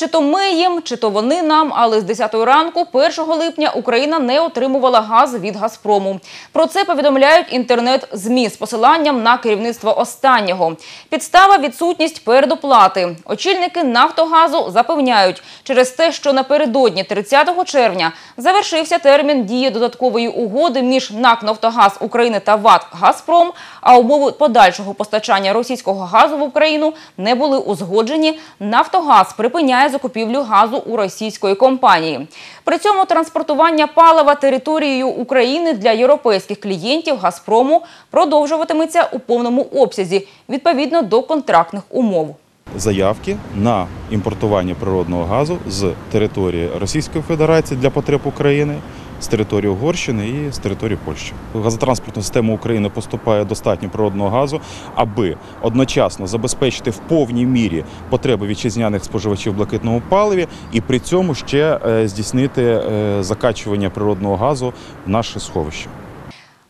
Чи то ми їм, чи то вони нам, але з 10 ранку, 1 липня, Україна не отримувала газ від Газпрому. Про це повідомляють інтернет-змі з посиланням на керівництво останнього. Підстава – відсутність передоплати. Очільники «Нафтогазу» запевняють, через те, що напередодні 30 червня завершився термін дії додаткової угоди між НАК «Нафтогаз України та ВАТ «Газпром», а умови подальшого постачання російського газу в Україну не були узгоджені, «Нафтогаз» припиняє закупівлю газу у російської компанії. При цьому транспортування палива територією України для європейських клієнтів «Газпрому» продовжуватиметься у повному обсязі відповідно до контрактних умов. заявки на імпортування природного газу з території Російської Федерації для потреб України, з території Угорщини і з території Польщі. Газотранспортна систему України поступає достатньо природного газу, аби одночасно забезпечити в повній мірі потреби вітчизняних споживачів блакитного паливі і при цьому ще е, здійснити е, закачування природного газу в наше сховище.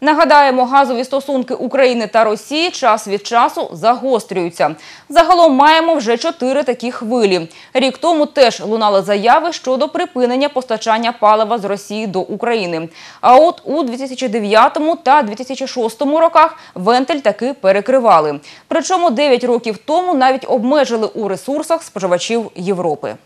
Нагадаємо, газові стосунки України та Росії час від часу загострюються. Загалом маємо вже чотири такі хвилі. Рік тому теж лунали заяви щодо припинення постачання палива з Росії до України. А от у 2009 та 2006 роках вентиль таки перекривали. Причому 9 років тому навіть обмежили у ресурсах споживачів Європи.